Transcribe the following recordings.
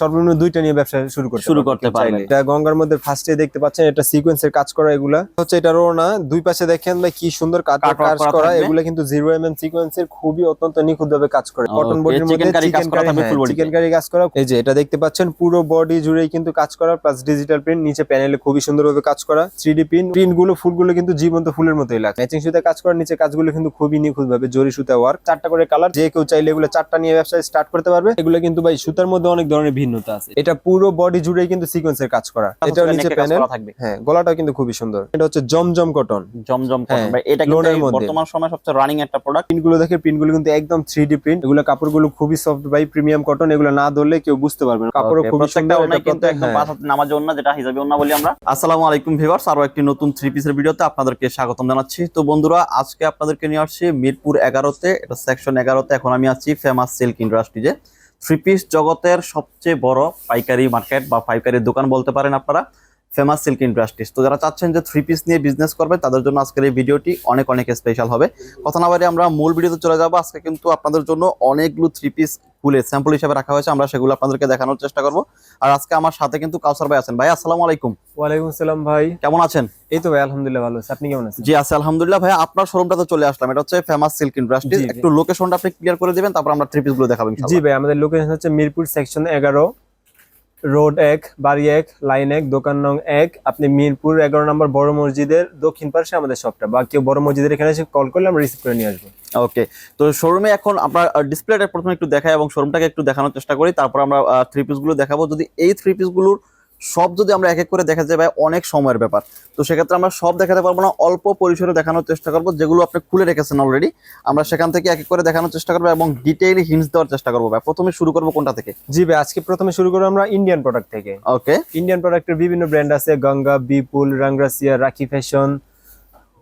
সর্বনিম্ন দুইটা নিয়ে ব্যবসা শুরু করতে শুরু করতে পারবেন। এটা গঙ্গার মধ্যে ফার্স্টে দেখতে পাচ্ছেন এটা সিকোয়েন্সের কাজ করা এগুলা। হচ্ছে এটা রোনা দুই পাশে দেখেন ভাই কি সুন্দর কাজ করা এগুলা কিন্তু জিরো এম এম সিকোয়েন্সের খুবই অত্যন্ত নিখুঁত ভাবে কাজ করে। কটন বডির মধ্যে চিকেন করা। চিকেন কারি কাজ করা এই যে এটা দেখতে পাচ্ছেন পুরো বডি জুড়েই কিন্তু কাজ করা প্লাস ডিজিটাল প্রিন্ট নিচে প্যানেলে খুবই সুন্দরভাবে কাজ করা থ্রি ডি প্রিন্ট প্রিন্টগুলো ফুলগুলো কিন্তু জীবন্ত ফুলের মতোই লাগে ম্যাচিং সুতা কাজ করা নিচে কাজগুলো কিন্তু খুবই নিখুঁত ভাবে জরি সুতা ওয়ার্ক চারটা করে কালার যে কেউ চাইলে এগুলো চারটা নিয়ে ব্যবসা স্টার্ট করতে পারবে। এগুলো কিন্তু ভাই সুতার মধ্যে অনেক ধরনের ভিন্নতা আছে। এটা পুরো বডি জুড়েই কিন্তু সিকোয়েন্সের কাজ করা। এটা নিচে কাজ প্যানেল করা থাকবে। হ্যাঁ গলাটাও কিন্তু খুবই সুন্দর। এটা হচ্ছে জমজম কটন জমজম হ্যাঁ, কটন ভাই এটা কিন্তু। বর্তমান সময় সবচেয়ে রানিং একটা প্রোডাক্ট প্রিন্টগুলো দেখে প্রিন্টগুলো কিন্তু একদম থ্রি ডি প্রিন্ট এগুলো কাপড়গুলো খুবই সফট ভাই প্রিমিয়াম কটন এগুলো না ধরলে কেউ বুঝতে পারবে না। কাপড়ও খুবই সুন্দর এটা কিন্তু একদম হ্যাঁ। পাঁচ হাতে নামাজ ওন্না যেটা হিসাবে ওন্না বলি আমরা। আসসালামু আলাইকুম ভিউয়ার্স আরও একটি নতুন থ্রি পিসের ভিডিওতে আপনাদেরকে স্বাগতম জানাচ্ছি। তো বন্ধুরা আজকে আপনাদেরকে নিয়ে আসছি মিরপুর এগারোতে। এটা সেকশন এগারোতে। এখন আমি আছি ফেমাস সিল্ক ইন্ডাস্ট্রিজে থ্রি পিস জগতের সবচেয়ে বড় পাইকারি মার্কেট বা পাইকারি দোকান বলতে পারেন আপনারা। ফেমাস সিল্ক ইন্ডাস্ট্রিজ তো যারা চাচ্ছেন যে থ্রি পিস নিয়ে বিজনেস করবে তাদের জন্য আজকের এই ভিডিওটি অনেক অনেক স্পেশাল হবে। কথা না বাড়িয়ে আমরা মূল ভিডিওতে চলে যাব। আজকে কিন্তু আপনাদের জন্য অনেকগুলো থ্রি পিস খুলে স্যাম্পল হিসেবে রাখা হয়েছে। আমরা সেগুলো আপনাদেরকে দেখানোর চেষ্টা করব। আর আজকে আমার সাথে কিন্তু কাউসার ভাই আছেন। ভাই আসসালামু আলাইকুম। ওয়ালাইকুম আসসালাম ভাই। কেমন আছেন? এই তো ভাই আলহামদুলিল্লাহ ভালো আছি। আপনি কেমন আছেন? জি আছে আলহামদুলিল্লাহ ভাই। আপনার শোরুমটাতে চলে আসলাম। এটা হচ্ছে ফেমাস সিল্ক ইন্ডাস্ট্রি জি, জি। একটু লোকেশনটা আপনি ক্লিয়ার করে দিবেন তারপর আমরা থ্রি পিসগুলো দেখাবো জি ভাই আমাদের লোকেশন হচ্ছে মিরপুর সেকশন এগারো। রোড এক, বাড়ি এক, লাইন এক, দোকান নং এক। আপনি মিরপুর এগারো নম্বর বড় মসজিদের দক্ষিণ পাশে আমাদের শপটা বা কেউ বড় মসজিদের এখানে এসে কল করলে আমরা রিসিভ করে নিয়ে আসব। ওকে তো শোরুমে এখন আমরা ডিসপ্লেটা প্রথমে একটু দেখাই এবং শোরুমটাকে একটু দেখানোর চেষ্টা করি। তারপর আমরা থ্রি পিসগুলো দেখাবো। যদি এই থ্রি পিসগুলোর সব যদি আমরা এক এক করে দেখা যায় ভাই অনেক সময়ের ব্যাপার। তো সেক্ষেত্রে আমরা সব দেখাতে পারব না অল্প পরিসরে দেখানোর চেষ্টা করব যেগুলো আপনি খুলে রেখেছেন অলরেডি আমরা সেখান থেকে এক এক করে দেখানোর চেষ্টা করব এবং ডিটেইলি হিন্টস দেওয়ার চেষ্টা করব ভাই। প্রথমে শুরু করব কোনটা থেকে? জি ভাই আজকে প্রথমে শুরু করব আমরা ইন্ডিয়ান প্রোডাক্ট থেকে। ওকে ইন্ডিয়ান প্রোডাক্টের বিভিন্ন ব্র্যান্ড আছে গঙ্গা বিপুল রাংরাসিয়া রাখি ফ্যাশন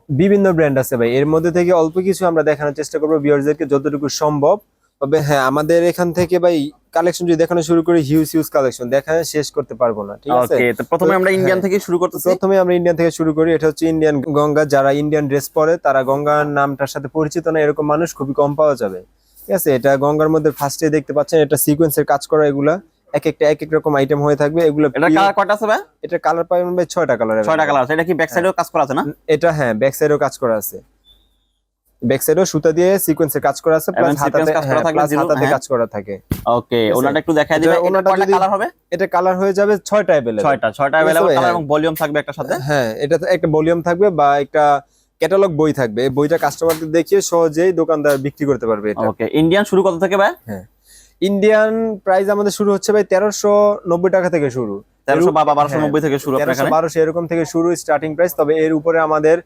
বিভিন্ন ব্র্যান্ড আছে ভাই। এর মধ্যে থেকে অল্প কিছু আমরা দেখানোর চেষ্টা করব ভিউয়ারদেরকে যতটুকু সম্ভব। তবে হ্যাঁ আমাদের এখান থেকে ভাই কালেকশন যদি দেখানো শুরু করি হিউজ হিউজ কালেকশন দেখা শেষ করতে পারব না ঠিক আছে? ওকে তো প্রথমে আমরা ইন্ডিয়ান। থেকে শুরু করতেছি। প্রথমে আমরা ইন্ডিয়ান থেকে শুরু করি এটা হচ্ছে ইন্ডিয়ান গঙ্গা। যারা ইন্ডিয়ান ড্রেস পরে তারা গঙ্গার নামটার সাথে পরিচিত না এরকম মানুষ খুবই কম পাওয়া যাবে। ঠিক আছে? এটা গঙ্গার মধ্যে ফার্স্টে দেখতে পাচ্ছেন এটা সিকোয়েন্সের কাজ করা এগুলা। এক একটা এক এক রকম আইটেম হয়ে থাকবে। এগুলো এটা কালার কয়টা আছে ভাই? এটা কালার পাবেন ভাই ছয়টা কালার ছয়টা কালার আছে। এটা কি ব্যাক সাইডেও কাজ করা আছে না? এটা হ্যাঁ ব্যাক সাইডেও কাজ করা আছে। ব্যাক সাইডেও সুতা দিয়ে সিকোয়েন্সের কাজ করা আছে প্লাস হাতাতে কাজ করা হ্যাঁ, হাতাতে হ্যাঁ। কাজ করা থাকে। ওকে ওনাটা একটু দেখাই এটা দিবে ওনাটা যদি- কালার হবে? এটা কালার হয়ে যাবে ছয়টা অ্যাভেলেবল ছয়টা ছয়টা বুঝতে কালার হ্যাঁ। এবং ভলিউম থাকবে একটা সাথে? হ্যাঁ এটা একটা ভলিউম থাকবে বা একটা ক্যাটালগ বই থাকবে। বইটা কাস্টমারদের দেখিয়ে সহজেই দোকানদার বিক্রি করতে পারবে এটা। ওকে ইন্ডিয়ান শুরু কত থেকে ভাই? হ্যাঁ। ইন্ডিয়ান প্রাইস আমাদের শুরু হচ্ছে ভাই তেরোশো নব্বই টাকা থেকে শুরু। তেরোশো বা বারোশো হ্যাঁ, নব্বই থেকে শুরু আপনার তেরোশো এখানে বারোশো এরকম থেকে শুরু স্টার্টিং প্রাইস তবে এর উপরে আমাদের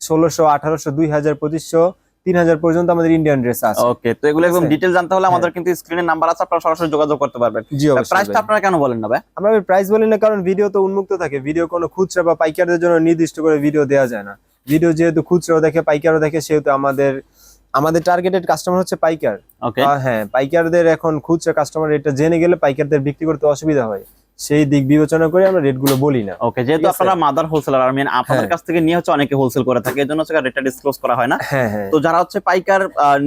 ষোলোশো আঠারোশো দুই হাজার পঁচিশশো তিন হাজার পর্যন্ত আমাদের ইন্ডিয়ান ড্রেস আছে। ওকে তো এগুলো একদম ডিটেল জানতে হলে আমাদের কিন্তু স্ক্রিনের নাম্বার আছে আপনারা সরাসরি যোগাযোগ করতে পারবেন। জি প্রাইসটা আপনারা কেন বলেন না ভাই? আমরা প্রাইস বলি না কারণ ভিডিও তো উন্মুক্ত থাকে। ভিডিও কোনো খুচরা বা পাইকারদের জন্য নির্দিষ্ট করে ভিডিও দেওয়া যায় না। ভিডিও যেহেতু খুচরাও দেখে পাইকারও দেখে সেহেতু আমাদের আমাদের টার্গেটেড কাস্টমার হচ্ছে পাইকার। হ্যাঁ পাইকারদের এখন খুচরা কাস্টমার রেটটা জেনে গেলে পাইকারদের বিক্রি করতে অসুবিধা হয়। সেই দিক বিবেচনা করে আমরা রেটগুলো বলি না। ওকে যেহেতু আপনারা মাদার হোলসেলার আর মেন আপনাদের হ্যাঁ। কাছ থেকে নিয়ে হচ্ছে অনেকে হোলসেল করে থাকে এজন্য জন্য হচ্ছে রেটটা ডিসক্লোজ করা হয় না। হ্যাঁ হ্যাঁ। তো যারা হচ্ছে পাইকার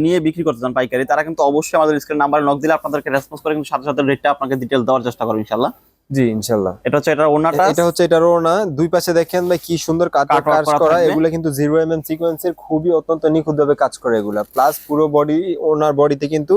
নিয়ে বিক্রি করতে চান পাইকারি তারা কিন্তু অবশ্যই আমাদের স্ক্রিন নাম্বার নক দিলে আপনাদেরকে রেসপন্স করে কিন্তু সাথে সাথে রেটটা আপনাকে ডিটেল দেওয়ার চেষ্টা করব ইনশাল্লাহ জি ইনশাল্লাহ। এটা হচ্ছে এটার ওনাটা এটা হচ্ছে এটার ওনা দুই পাশে দেখেন ভাই কি সুন্দর কাট কাজ করা এগুলো কিন্তু জিরো এম এম সিকোয়েন্সের খুবই অত্যন্ত নিখুঁত ভাবে কাজ করে এগুলা। প্লাস পুরো বডি ওনার বডিতে কিন্তু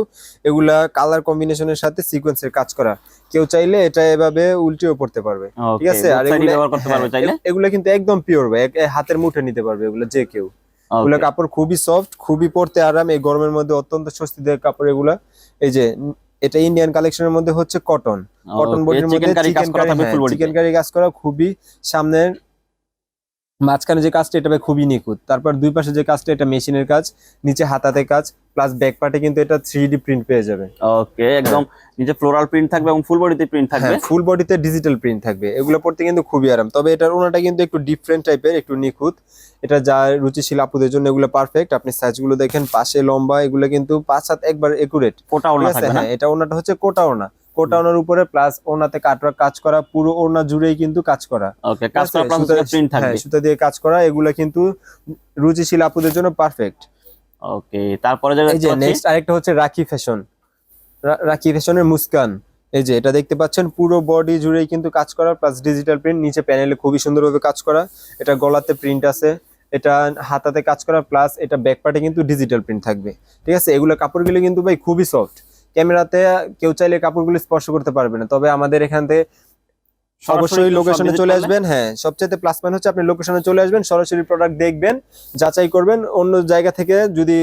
এগুলা কালার কম্বিনেশনের সাথে সিকোয়েন্সের কাজ করা। কেউ চাইলে এটা এভাবে উল্টেও পড়তে পারবে। ঠিক আছে? আর এগুলো ব্যবহার করতে পারবে হ্যাঁ, চাইলে? এগুলো কিন্তু একদম পিওর ভাই। হাতের মুঠে নিতে পারবে এগুলো যে কেউ। এগুলো কাপড় খুবই সফট খুবই পরতে আরাম। এই গরমের মধ্যে অত্যন্ত স্বস্তিদায়ক কাপড় এগুলা। এই যে এটা ইন্ডিয়ান কালেকশনের মধ্যে হচ্ছে কটন কটন বডির মধ্যে চিকেন করা। চিকেন কারি কাজ করা খুবই সামনের মাঝখানে যে কাজটা এটা খুবই নিখুঁত। তারপর দুই পাশে যে কাজটা এটা মেশিনের কাজ নিচে হাতাতে কাজ প্লাস ব্যাক পার্টে কিন্তু এটা থ্রি ডি প্রিন্ট পেয়ে যাবে ওকে একদম নিচে ফ্লোরাল প্রিন্ট থাকবে এবং ফুল বডিতে প্রিন্ট থাকবে? হ্যাঁ ফুল বডিতে ডিজিটাল প্রিন্ট থাকবে। এগুলো পড়তে কিন্তু খুবই আরাম। তবে এটার ওনাটা কিন্তু একটু ডিফারেন্ট টাইপের একটু নিখুঁত। এটা যা রুচিশীল আপুদের জন্য এগুলো পারফেক্ট আপনি সাইজগুলো দেখেন পাশে লম্বা এগুলো কিন্তু পাঁচ হাত একবার একুরেট কোটা ওনা থাকবে না? হ্যাঁ এটা ওনাটা হচ্ছে কোটা ওনা কোটা ওনার উপরে প্লাস ওনাতে কাটওয়ার্ক কাজ করা পুরো ওনা জুড়েই কিন্তু কাজ করা। ওকে কাজ করা? প্লাস প্রিন্ট হ্যাঁ, থাকবে। সুতা দিয়ে কাজ করা এগুলা কিন্তু রুচিশীল আপুদের জন্য পারফেক্ট ওকে তারপরে যে নেক্সট আরেকটা হচ্ছে রাখি ফ্যাশন রাখি ফ্যাশনের মুস্কান। এই যে এটা দেখতে পাচ্ছেন পুরো বডি জুড়েই কিন্তু কাজ করা প্লাস ডিজিটাল প্রিন্ট নিচে প্যানেলে খুবই সুন্দরভাবে কাজ করা। এটা গলাতে প্রিন্ট আছে এটা হাতাতে কাজ করা প্লাস এটা ব্যাক পার্টে কিন্তু ডিজিটাল প্রিন্ট থাকবে। ঠিক আছে? এগুলো কাপড়গুলো কিন্তু ভাই খুবই সফট ক্যামেরাতে কেউ চাইলে কাপড়গুলো স্পর্শ করতে পারবে না। তবে আমাদের এখান থেকে অবশ্যই লোকেশনে চলে আসবেন। হ্যাঁ সবচেয়ে প্লাস পয়েন্ট হচ্ছে আপনি লোকেশনে চলে আসবেন সরাসরি প্রোডাক্ট দেখবেন যাচাই করবেন অন্য জায়গা থেকে যদি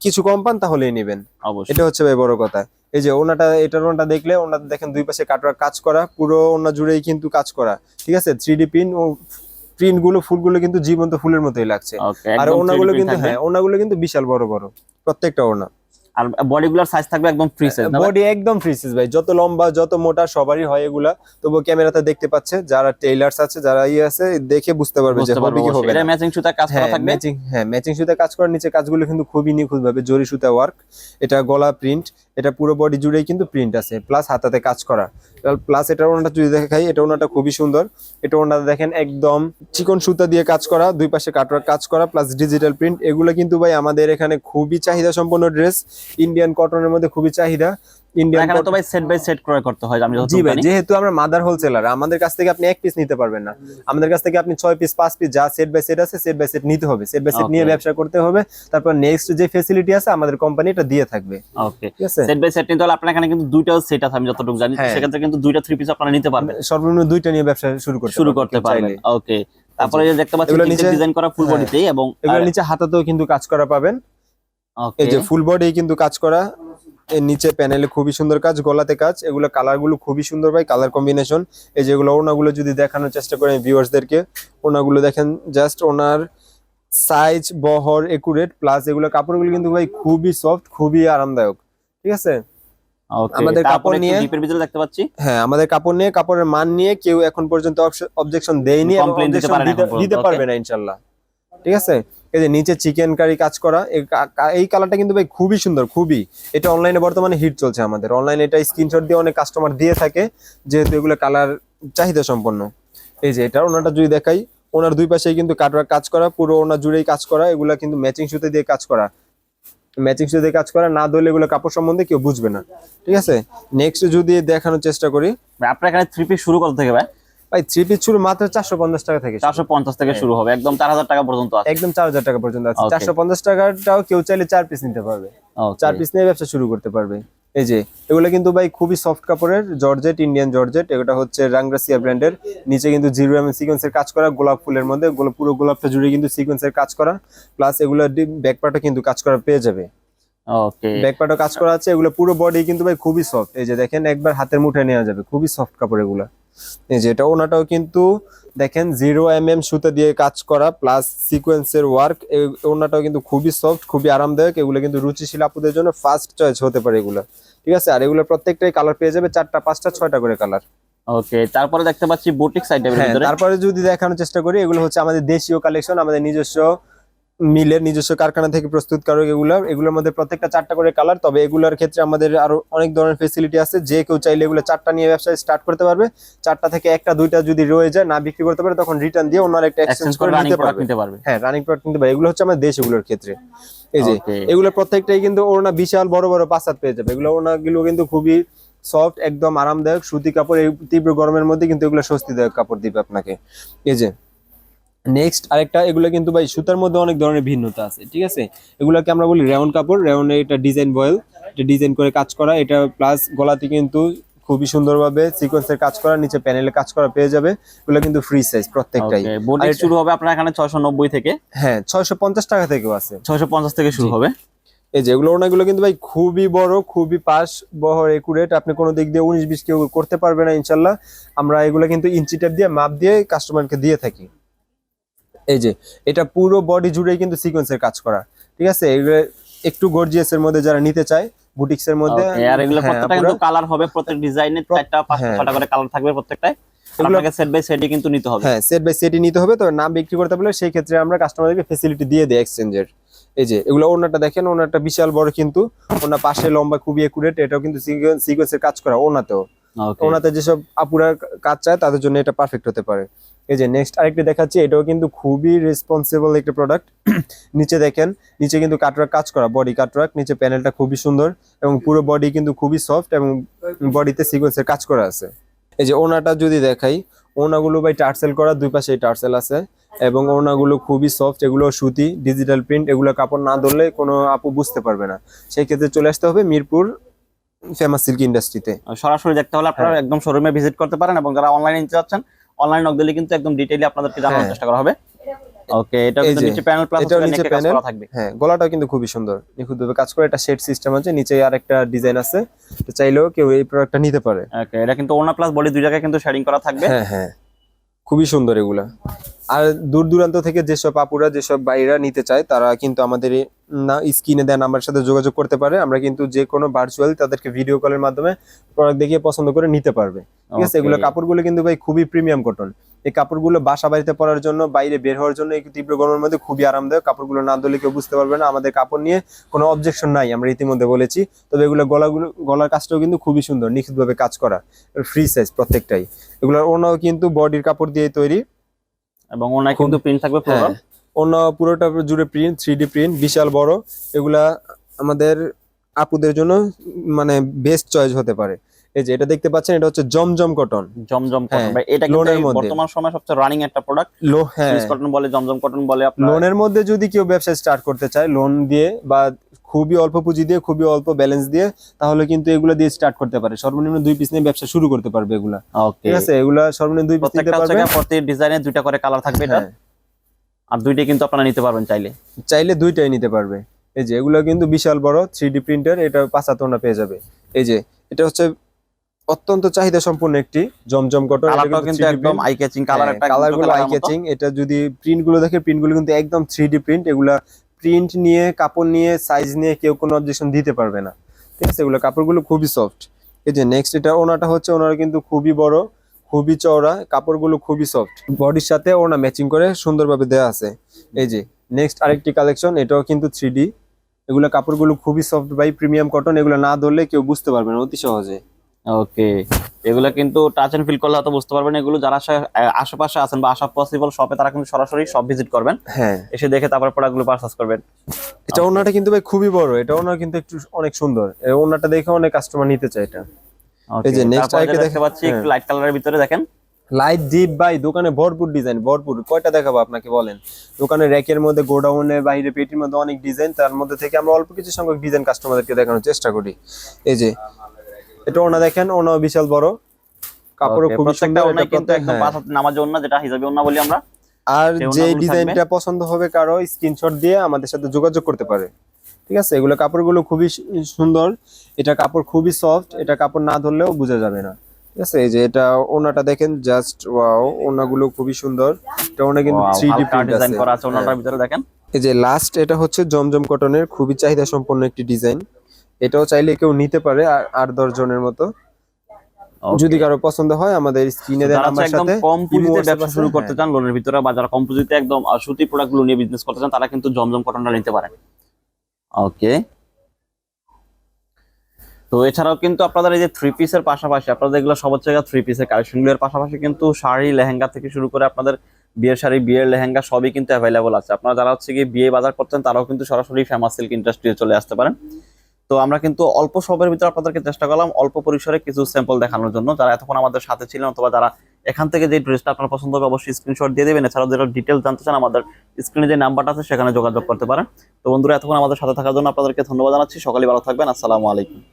কিছু কম পান তাহলেই নেবেন। এটা হচ্ছে ভাই বড় কথা। এই যে ওনাটা এটার ওনাটা দেখলে ওনাটা দেখেন দুই পাশে কাটার কাজ করা পুরো ওনা জুড়েই কিন্তু কাজ করা। ঠিক আছে? থ্রি ডি পিন ও প্রিন্টগুলো ফুলগুলো কিন্তু জীবন্ত ফুলের মতোই লাগছে। আর ওনাগুলো কিন্তু হ্যাঁ ওনাগুলো কিন্তু বিশাল বড় বড় প্রত্যেকটা ওনা। আর বডিগুলোর সাইজ থাকবে একদম ফ্রি সাইজ বডি একদম ফ্রি সাইজ ভাই। যত লম্বা যত মোটা সবারই হয় এগুলা। তবুও ক্যামেরাতে দেখতে পাচ্ছে যারা টেইলার্স আছে যারা ইয়ে আছে দেখে বুঝতে পারবে যে হবে কি হবে। এটা ম্যাচিং সুতা কাজ করা হ্যাঁ থাকবে? ম্যাচিং হ্যাঁ ম্যাচিং সুতা কাজ করার নিচে কাজগুলো কিন্তু খুবই নিখুঁত ভাবে জরি সুতা ওয়ার্ক এটা গলা প্রিন্ট এটা পুরো বডি জুড়েই কিন্তু প্রিন্ট আছে প্লাস হাতাতে কাজ করা। প্লাস এটা ওনাটা যদি দেখাই, এটা ওনাটা খুবই সুন্দর। এটা ওনাটা দেখেন একদম চিকন সুতা দিয়ে কাজ করা, দুই পাশে কাটোয়ার কাজ করা প্লাস ডিজিটাল প্রিন্ট এগুলো কিন্তু ভাই আমাদের এখানে খুবই চাহিদা সম্পন্ন ড্রেস ইন্ডিয়ান কটনের মধ্যে খুবই চাহিদা। ইন্ডিয়ান তো ভাই সেট বাই সেট ক্রয় করতে হয় আমি জি ভাই যেহেতু আমরা মাদার হোলসেলার আমাদের কাছ থেকে আপনি এক পিস নিতে পারবেন না। আমাদের কাছ থেকে আপনি ছয় পিস পাঁচ পিস যা সেট বাই সেট আছে সেট বাই সেট নিতে হবে। সেট বাই সেট নিয়ে ব্যবসা করতে হবে। তারপর নেক্সট যে ফেসিলিটি আছে আমাদের কোম্পানি এটা দিয়ে থাকবে। ওকে সেট বাই সেট নিতে হলে আপনার এখানে কিন্তু দুইটা সেট আছে আমি যতটুকু জানি। হ্যাঁ। সেক্ষেত্রে কিন্তু দুইটা থ্রি পিস আপনারা নিতে পারবেন। সর্বনিম্ন দুইটা নিয়ে ব্যবসা শুরু করতে শুরু করতে পারবেন। ওকে তারপরে দেখতে পাচ্ছেন নিচে- ডিজাইন করা ফুল হ্যাঁ। বডিতেই এবং এগুলো নিচে হাতাতেও কিন্তু কাজ করা পাবেন। ওকে এই যে ফুল বডি কিন্তু কাজ করা। এর নিচে প্যানেলে খুবই সুন্দর কাজ গলাতে কাজ। এগুলো কালারগুলো খুবই সুন্দর ভাই কালার কম্বিনেশন এই যেগুলো ওনাগুলো যদি দেখানোর চেষ্টা করেন ভিউয়ার্সদেরকে ওনাগুলো দেখেন জাস্ট ওনার সাইজ বহর একুরেট প্লাস এগুলো কাপড়গুলো কিন্তু ভাই খুবই সফট খুবই আরামদায়ক। ঠিক আছে? আমাদের কাপড় নিয়ে- ডিপের ভিতরে দেখতে পাচ্ছি। হ্যাঁ আমাদের কাপড় নিয়ে কাপড়ের মান নিয়ে কেউ এখন পর্যন্ত অবজেকশন দেয়নি দিতে? পারবে না ইনশাল্লাহ। ঠিক আছে? এই যে নিচে চিকেন কারি কাজ করা, এই কালারটা কিন্তু ভাই খুবই সুন্দর, খুবই। এটা অনলাইনে বর্তমানে হিট চলছে আমাদের। অনলাইনে এটা স্ক্রিনশট দিয়ে অনেক কাস্টমার দিয়ে থাকে, যেহেতু এগুলো কালার চাহিদা সম্পন্ন। এই যে এটা, ওনাটা যদি দেখাই, ওনার দুই পাশেই কিন্তু কাটওয়ার্ক কাজ করা, পুরো ওনার জুড়েই কাজ করা, এগুলা কিন্তু ম্যাচিং সুতে দিয়ে কাজ করা। ম্যাচিং সুতে কাজ করা, না ধরলে এগুলো কাপড় সম্বন্ধে কেউ বুঝবে না। ঠিক আছে? নেক্সট যদি দেখানোর চেষ্টা করি আপনার এখানে থ্রি পিস শুরু কত থেকে ভাই? ভাই থ্রি পিস শুরু মাত্র চারশো পঞ্চাশ টাকা থেকে চারশো পঞ্চাশ থেকে শুরু হবে একদম চার হাজার টাকা পর্যন্ত একদম চার হাজার টাকা পর্যন্ত আছে। চারশো পঞ্চাশ টাকাটাও কেউ চাইলে চার পিস নিতে পারবে। চার পিস নিয়ে ব্যবসা শুরু করতে পারবে। এই যে এগুলো কিন্তু ভাই খুবই সফট কাপড়ের জর্জেট ইন্ডিয়ান জর্জেট। এটা হচ্ছে রাংরাসিয়া ব্র্যান্ডের নিচে কিন্তু জিরো এম সিকোয়েন্সের কাজ করা গোলাপ ফুলের মধ্যে। পুরো গোলাপটা জুড়ে কিন্তু সিকোয়েন্সের কাজ করা। প্লাস এগুলো ব্যাক পার্টও কিন্তু কাজ করা পেয়ে যাবে। ওকে কাজ করা আছে। এগুলো পুরো বডি কিন্তু ভাই খুবই সফট এই যে দেখেন একবার হাতের মুঠে নেওয়া যাবে। খুবই সফট কাপড় এগুলা। এই যে এটা ওনাটাও কিন্তু দেখেন জিরো এম এম সুতা দিয়ে কাজ করা প্লাস সিকোয়েন্সের ওয়ার্ক ওনাটাও কিন্তু খুবই সফট খুবই আরামদায়ক। এগুলো কিন্তু রুচিশীল আপুদের জন্য ফার্স্ট চয়েস হতে পারে এগুলো। ঠিক আছে? আর এগুলো প্রত্যেকটাই কালার পেয়ে যাবে চারটা পাঁচটা ছয়টা করে কালার ওকে তারপরে দেখতে পাচ্ছি বুটিক হ্যাঁ ভিতরে। তারপরে যদি দেখানোর চেষ্টা করি এগুলো হচ্ছে আমাদের দেশীয় কালেকশন আমাদের নিজস্ব মিলের নিজস্ব কারখানা থেকে প্রস্তুতকারক এগুলো এগুলোর মধ্যে প্রত্যেকটা চারটা করে কালার তবে এগুলোর ক্ষেত্রে আমাদের আরও অনেক ধরনের ফেসিলিটি আছে। যে কেউ চাইলে এগুলো চারটা নিয়ে ব্যবসা স্টার্ট করতে পারবে। চারটা থেকে একটা দুইটা যদি রয়ে যায় না বিক্রি করতে পারে তখন রিটার্ন দিয়ে অন্য একটা এক্সচেঞ্জ করে করে নিতে পারবে। হ্যাঁ রানিং প্রোডাক্ট নিতে পারে এগুলো হচ্ছে আমাদের দেশ এগুলোর ক্ষেত্রে। এই যে এগুলো প্রত্যেকটাই কিন্তু ওড়না বিশাল বড় বড় পাসাত পেয়ে যাবে। এগুলো ওড়নাগুলো কিন্তু খুবই সফট একদম আরামদায়ক সুতি কাপড় এই তীব্র গরমের মধ্যে কিন্তু এগুলো স্বস্তিদায়ক কাপড় দিবে আপনাকে। এই যে নেক্সট আরেকটা এগুলো কিন্তু ভাই সুতার মধ্যে অনেক ধরনের ভিন্নতা আছে ঠিক আছে? এগুলোকে আমরা বলি রেওন কাপড় রেওনের এটা ডিজাইন বয়েল এটা ডিজাইন করে কাজ করা এটা প্লাস গলাতে কিন্তু খুবই সুন্দরভাবে সিকোয়েন্সের কাজ করা নিচে প্যানেলে কাজ করা পেয়ে যাবে এগুলো কিন্তু ফ্রি সাইজ প্রত্যেকটাই। শুরু হবে আপনার এখানে ছয়শো নব্বই থেকে? হ্যাঁ ছয়শো পঞ্চাশ টাকা থেকেও আছে। ছয়শো পঞ্চাশ থেকে শুরু হবে? এই যে এগুলো ওনাগুলো কিন্তু ভাই খুবই বড় খুবই পাশ বহর একুরেট আপনি কোনো দিক দিয়ে উনিশ বিশ কেউ করতে পারবে না ইনশাল্লাহ। আমরা এগুলো কিন্তু ইঞ্চি টেপ দিয়ে মাপ দিয়ে কাস্টমারকে দিয়ে থাকি। এই যে এটা পুরো বডি জুড়েই কিন্তু সিকোয়েন্সের কাজ করা। ঠিক আছে? এগুলো একটু গর্জিয়াস এর মধ্যে যারা নিতে চায় বুটিক্স এর মধ্যে আর এগুলো হ্যাঁ, প্রত্যেকটা কিন্তু কালার হবে প্রত্যেক ডিজাইনের প্র- চারটা পাঁচটা হ্যাঁ। ছটা করে কালার থাকবে প্রত্যেকটায়। আপনাকে সেট বাই সেটই কিন্তু নিতে হবে। হ্যাঁ সেট বাই সেটই নিতে হবে। তো নাম বিক্রি করতে পারলে সেই ক্ষেত্রে আমরা কাস্টমারদেরকে ফেসিলিটি দিয়ে দিই এক্সচেঞ্জের এই যে এগুলো ওনাটা দেখেন ওনাটা বিশাল বড় কিন্তু। ওনার পাশে লম্বা খুবই একুরেট এটাও কিন্তু সিকোয়েন্সের কাজ করা ওনাতেও ওনাতে যেসব আপুরা কাজ চায় তাদের জন্য এটা পারফেক্ট হতে পারে। এই যে নেক্সট আরেকটি দেখাচ্ছি এটাও কিন্তু খুবই রেসপন্সিবল একটা প্রোডাক্ট নিচে দেখেন নিচে কিন্তু কাটওয়ার্ক কাজ করা বডি কাটওয়ার্ক নিচে প্যানেলটা খুবই সুন্দর এবং পুরো বডি কিন্তু খুবই সফট এবং বডিতে সিকোয়েন্সের কাজ করা আছে। এই যে ওনাটা যদি দেখাই ওনাগুলো ভাই টার্সেল করা দুই পাশে টার্সেল আছে এবং ওনাগুলো খুবই সফট এগুলো সুতি ডিজিটাল প্রিন্ট এগুলো কাপড় না ধরলে কোনো আপু বুঝতে পারবে না। সেই ক্ষেত্রে চলে আসতে হবে মিরপুর ফেমাস সিল্ক ইন্ডাস্ট্রিতে সরাসরি দেখতে হলে আপনারা হ্যাঁ। একদম শোরুমে ভিজিট করতে পারেন এবং যারা অনলাইনে নিতে চাচ্ছেন অনলাইন নক দিলে কিন্তু একদম ডিটেইলি আপনাদেরকে জানানোর হ্যাঁ। চেষ্টা করা হবে। ওকে এটা কিন্তু নিচে প্যানেল প্লাস এটা নিচে নিচে প্যানেল করা থাকবে। হ্যাঁ গলাটাও কিন্তু খুবই সুন্দর। নিখুঁতভাবে কাজ করে এটা শেড সিস্টেম আছে নিচে আর একটা ডিজাইন আছে। তো চাইলেও কেউ এই প্রোডাক্টটা নিতে পারে। ওকে এটা কিন্তু ওনা প্লাস বডি দুই জায়গায় কিন্তু শেডিং করা থাকবে। হ্যাঁ হ্যাঁ। খুবই সুন্দর এগুলা। আর দূর দূরান্ত থেকে যেসব আপুরা যেসব বাইরা নিতে চায় তারা কিন্তু আমাদের না স্ক্রিনে দেন আমার সাথে যোগাযোগ করতে পারে। আমরা কিন্তু যে কোনো ভার্চুয়াল তাদেরকে ভিডিও কলের মাধ্যমে প্রোডাক্ট দেখিয়ে পছন্দ করে নিতে পারবে। ঠিক আছে? এগুলো কাপড়গুলো কিন্তু ভাই খুবই প্রিমিয়াম কটন এই কাপড়গুলো বাসা বাড়িতে পরার জন্য বাইরে বের হওয়ার জন্য এই তীব্র গরমের মধ্যে খুবই আরামদায়ক। কাপড়গুলো না ধরলে কেউ বুঝতে পারবে না। আমাদের কাপড় নিয়ে কোনো অবজেকশন নাই আমরা ইতিমধ্যে বলেছি। তবে এগুলো গলাগুলো গলার কাজটাও কিন্তু খুবই সুন্দর নিখুঁতভাবে কাজ করা। ফ্রি সাইজ প্রত্যেকটাই। এগুলোর ওনাও কিন্তু বডির কাপড় দিয়ে তৈরি। এবং ওনার কিন্তু প্রিন্ট থাকবে পুরো। হ্যাঁ অন্য পুরোটা জুড়ে প্রিন্ট থ্রি প্রিন্ট বিশাল বড়। এগুলা আমাদের আপুদের জন্য মানে বেস্ট চয়েস হতে পারে। এই যে এটা দেখতে পাচ্ছেন এটা হচ্ছে জমজম কটন। জমজম কটন হ্যাঁ, ভাই। এটা কিন্তু বর্তমান সময় সবচেয়ে রানিং একটা প্রোডাক্ট লো হ্যাঁ। সুইস কটন বলে জমজম কটন বলে আপনার লোনের মধ্যে যদি কেউ ব্যবসা স্টার্ট করতে চায় লোন দিয়ে বা খুবই অল্প পুঁজি দিয়ে খুবই অল্প ব্যালেন্স দিয়ে তাহলে কিন্তু এগুলো দিয়ে স্টার্ট করতে পারে। সর্বনিম্ন দুই পিস নিয়ে ব্যবসা শুরু করতে পারবে এগুলা। ওকে ঠিক আছে? এগুলা সর্বনিম্ন দুই পিস নিতে হচ্ছে পারবে। গিয়ে প্রতি ডিজাইনে দুইটা করে কালার থাকবে এটা। হ্যাঁ। আর দুইটাই কিন্তু আপনারা নিতে পারবেন চাইলে। চাইলে দুইটাই নিতে পারবে। এই যে এগুলো কিন্তু বিশাল বড় থ্রি ডি প্রিন্টার এটা পাঁচাতোনা পেয়ে যাবে। এই যে এটা হচ্ছে অত্যন্ত চাহিদা সম্পূর্ণ একটি জমজম কটন কালারটাও কিন্তু একদম আই ক্যাচিং কালার একটা কালারগুলো আই ক্যাচিং এটা যদি প্রিন্টগুলো দেখে প্রিন্টগুলো কিন্তু একদম থ্রি প্রিন্ট এগুলা প্রিন্ট নিয়ে কাপড় নিয়ে সাইজ নিয়ে কেউ কোনো অবজেকশন দিতে পারবে না। ঠিক আছে এগুলো কাপড়গুলো খুবই সফট এই যে নেক্সট এটা ওনাটা হচ্ছে ওনারা কিন্তু খুবই বড় খুবই চওড়া কাপড়গুলো খুবই সফট বডির সাথে ওনা ম্যাচিং করে সুন্দরভাবে দেওয়া আছে। এই যে নেক্সট আরেকটি কালেকশন এটাও কিন্তু থ্রি ডি এগুলো কাপড়গুলো খুবই সফট বাই প্রিমিয়াম কটন এগুলো না ধরলে কেউ বুঝতে পারবে না অতি সহজে। ওকে। এগুলো কিন্তু টাচ এন্ড ফিল করলে হয়তো বুঝতে পারবেন এগুলো যারা আশেপাশে আছেন বা আসা পসিবল শপে তারা কিন্তু সরাসরি সব ভিজিট করবেন। হ্যাঁ। এসে দেখে তারপর প্রোডাক্টগুলো পারচেজ করবেন। এটা ওনাটা কিন্তু ভাই খুবই বড় এটা ওনার কিন্তু একটু অনেক সুন্দর। এই ওনাটা দেখে অনেক কাস্টমার নিতে চায় এটা। এই যে যেটা দেখ- দেখতে পাচ্ছি একটু হ্যাঁ। লাইট কালারের ভিতরে দেখেন। লাইট ডিপ ভাই দোকানে ভরপুর ডিজাইন ভরপুর। কয়টা দেখাবো আপনাকে বলেন? দোকানে র্যাকের মধ্যে গোডাউনে বাইরে পেটির মধ্যে অনেক ডিজাইন তার মধ্যে থেকে আমরা অল্প কিছু সংখ্যক ডিজাইন কাস্টমারদেরকে দেখানোর চেষ্টা করি। এই যে এটা ওনা দেখেন ওনাও বিশাল বড়। কাপড়ও প্রত্যেকটা সুন্দর এটা কিন্তু একদম হ্যাঁ। পাঁচ হাত নামাজ ওন্না যেটা হিসাবে ওন্না বলি আমরা আর যে ডিজাইনটা পছন্দ হবে কারও স্ক্রিনশট দিয়ে আমাদের সাথে যোগাযোগ করতে পারে। ঠিক আছে? এগুলো কাপড়গুলো খুবই সুন্দর। এটা কাপড় খুবই সফট এটা কাপড় না ধরলেও বোঝা যাবে না। ঠিক আছে? এই যে এটা ওনাটা দেখেন জাস্ট ওয়াও ওনাগুলো খুবই সুন্দর। এটা ওনা কিন্তু থ্রি ডি প্রিন্ট ডিজাইন করা আছে হ্যাঁ। ওনাটার ভিতরে দেখেন। এই যে লাস্ট এটা হচ্ছে জমজম কটনের খুবই চাহিদা সম্পন্ন একটি ডিজাইন এটাও চাইলে কেউ নিতে পারে আর- আট দশ জনের মতো। যদি কারও পছন্দ হয় আমাদের স্ক্রিনে দেওয়া হচ্ছে নাম্বার সাথে কম পুঁজিতে ব্যবসা শুরু করতে হ্যাঁ। চান লোনের ভিতরে বা যারা কম পুঁজিতে একদম সুতি প্রোডাক্টগুলো নিয়ে বিজনেস করতে চান তারা কিন্তু জমজম কটনটা নিতে পারেন। ওকে তো এছাড়াও কিন্তু আপনাদের এই যে থ্রি পিসের পাশাপাশি আপনাদের এগুলো সব হচ্ছে থ্রি পিসের কালেকশনগুলোর পাশাপাশি কিন্তু শাড়ি লেহেঙ্গা থেকে শুরু করে আপনাদের বিয়ের শাড়ি বিয়ের লেহেঙ্গা সবই কিন্তু অ্যাভেলেবল আছে। আপনারা যারা হচ্ছে গিয়ে বিয়ে বাজার করছেন তারাও কিন্তু সরাসরি ফেমাস সিল্ক ইন্ডাস্ট্রি চলে আসতে পারেন। তো আমরা কিন্তু অল্প সময়ের ভিতরে আপনাদেরকে চেষ্টা করলাম অল্প পরিসরে কিছু স্যাম্পল দেখানোর জন্য। যারা এতক্ষণ আমাদের সাথে ছিলেন অথবা যারা এখান থেকে যে ড্রেসটা আপনার পছন্দ হবে অবশ্যই স্ক্রিনশট দিয়ে দেবেন। এছাড়াও যারা ডিটেলস জানতে চান, আমাদের স্ক্রিনে যে নাম্বারটা আছে, সেখানে যোগাযোগ করতে পারেন। তো বন্ধুরা, এতক্ষণ আমাদের সাথে থাকার জন্য আপনাদেরকে ধন্যবাদ জানাচ্ছি। সকালে ভালো থাকবেন। আসসালামু আলাইকুম।